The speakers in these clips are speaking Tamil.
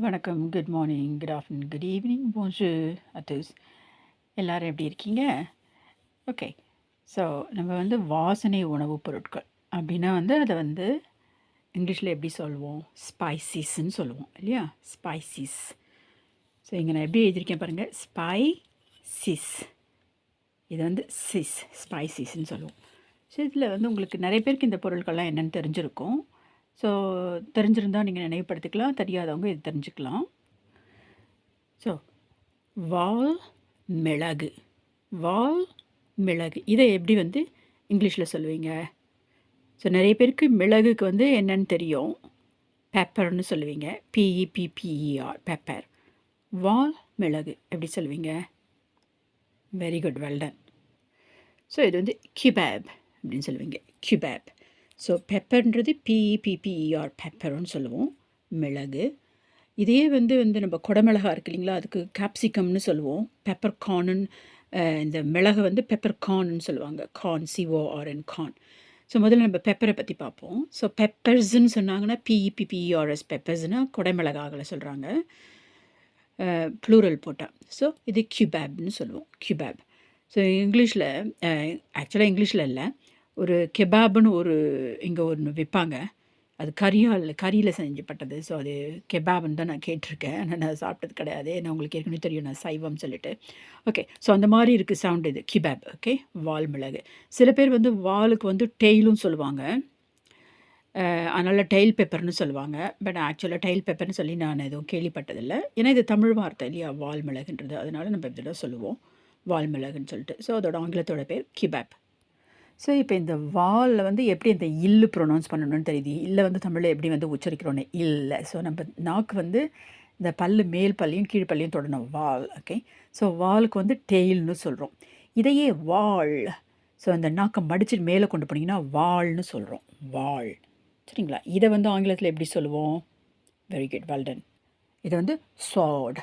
வணக்கம். Good morning good afternoon good evening போன்ஷு அத்தூஸ் எல்லோரும் எப்படி இருக்கீங்க? ஓகே ஸோ நம்ம வந்து வாசனை உணவுப் பொருட்கள் அப்படின்னா வந்து அதை வந்து இங்கிலீஷில் எப்படி சொல்லுவோம்? ஸ்பைசிஸ்ன்னு சொல்லுவோம் இல்லையா? ஸ்பைசிஸ் ஸோ இங்கே நான் எப்படி எழுதியிருக்கேன் பாருங்கள் ஸ்பை சிஸ் இது வந்து சிஸ் ஸ்பைசிஸ்ன்னு சொல்லுவோம். ஸோ இதில் வந்து உங்களுக்கு நிறைய பேருக்கு இந்த பொருட்கள்லாம் என்னென்னு தெரிஞ்சிருக்கும். ஸோ தெரிஞ்சிருந்தால் நீங்கள் நினைவுபடுத்திக்கலாம். தெரியாதவங்க இது தெரிஞ்சுக்கலாம். ஸோ வால் மிளகு. வால் மிளகு. இதை எப்படி வந்து இங்கிலீஷில் சொல்லுவீங்க? ஸோ நிறைய பேருக்கு மிளகுக்கு வந்து என்னன்னு தெரியும். பெப்பர்னு சொல்லுவீங்க. பிஇபிபிஇஆர் பெப்பர் வால் மிளகு எப்படி சொல்லுவீங்க? வெரி குட் வெல்டன் ஸோ இது வந்து கியூபேப் அப்படின்னு சொல்லுவீங்க. கியூபேப் ஸோ பெப்பர்ன்றது பிஇபிபிஇஆர் பெப்பர்னு சொல்லுவோம். மிளகு. இதே வந்து வந்து நம்ம குடமிளகா இருக்கு இல்லைங்களா அதுக்கு கேப்சிகம்னு சொல்லுவோம். பெப்பர் கார்னுன்னு இந்த மிளகு வந்து பெப்பர் கார்ன்னு சொல்லுவாங்க. Corn CO and corn so முதல்ல நம்ம பெப்பரை பற்றி பார்ப்போம். ஸோ பெப்பர்ஸ்ன்னு சொன்னாங்கன்னா பிஇபிபிஆர்எஸ் பெப்பர்ஸ்னால் குடைமிளகாகளை சொல்கிறாங்க ப்ளூரல் போட்டால் ஸோ இது கியூபேப்னு சொல்லுவோம். கியூபேப் ஸோ இங்கிலீஷில் ஆக்சுவலாக இங்கிலீஷில் இல்லை. ஒரு கெபாப்னு ஒரு இங்கே ஒன்று விற்பாங்க அது கரியால் கறியில் செஞ்சப்பட்டது. ஸோ அது கெபாப்னு தான் நான் கேட்டிருக்கேன். ஆனால் நான் சாப்பிட்டது கிடையாது. ஏன்னா உங்களுக்கு ஏற்கனவே தெரியும். நான் சைவம் சொல்லிட்டு. ஓகே ஸோ அந்த மாதிரி இருக்குது சவுண்ட் இது. கிபாப். ஓகே வால் மிளகு. சில பேர் வந்து வாலுக்கு வந்து டெய்லும் சொல்லுவாங்க. அதனால் டைல் பெப்பர்னு சொல்லுவாங்க. பட் ஆக்சுவலாக டைல் பெப்பர்னு சொல்லி நான் எதுவும் கேள்விப்பட்டதில்லை. ஏன்னா இது தமிழ் வார்த்தை இல்லையா? வால் மிளகுன்றது. அதனால் நம்ம இதோட சொல்லுவோம். வால் மிளகுன்னு சொல்லிட்டு. ஸோ அதோட ஆங்கிலத்தோட பேர் கிபாப். ஸோ இப்போ இந்த வாலில் வந்து எப்படி இந்த இல்லு ப்ரொனவுன்ஸ் பண்ணணும்னு தெரியுது? இல்லை வந்து தமிழில் எப்படி வந்து உச்சரிக்கிறோன்னு இல்லை. ஸோ நம்ம நாக்கு வந்து இந்த பல்லு மேல் பல்லையும் கீழ் பல்லையும் தொடணும். வால். ஓகே ஸோ வாலுக்கு வந்து டெய்ல்னு சொல்கிறோம் இதையே வால். ஸோ அந்த நாக்கை மடிச்சுட்டு மேலே கொண்டு போனீங்கன்னா வால்னு சொல்கிறோம் வாள் சரிங்களா? இதை வந்து ஆங்கிலத்தில் எப்படி சொல்லுவோம்? வெரி குட் வெல்டன் இது வந்து ஸ்வாட்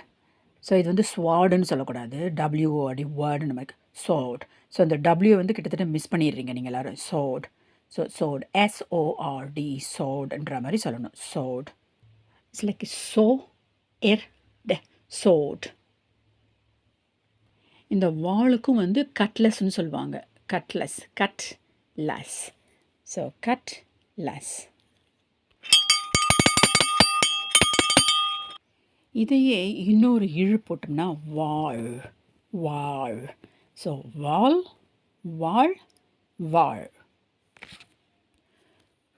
ஸோ இது வந்து ஸ்வாடுன்னு சொல்லக்கூடாது. டபிள்யூஓ அடி வேர்டு நமக்கு சோட் ஸோ அந்த டபிள்யூ வந்து கிட்டத்தட்ட மிஸ் பண்ணிடுறீங்க நீங்கள் எல்லோரும். சோட் ஸோ சோட் எஸ்ஓஆர்டி சோட்ன்ற மாதிரி சொல்லணும். Sort it's like sword sort இந்த வாளுக்கும் வந்து கட்லஸ்ன்னு சொல்லுவாங்க. Cutlass cut lass so cut lass இதையே இன்னொரு இழு போட்டோம்னா வாழ். வாழ். ஸோ வால் வாழ் வாழ்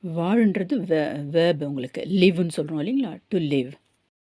வாழ்ன்றது வே வேர்பு உங்களுக்கு. லிவ்னு சொல்கிறோம் இல்லைங்களா? To live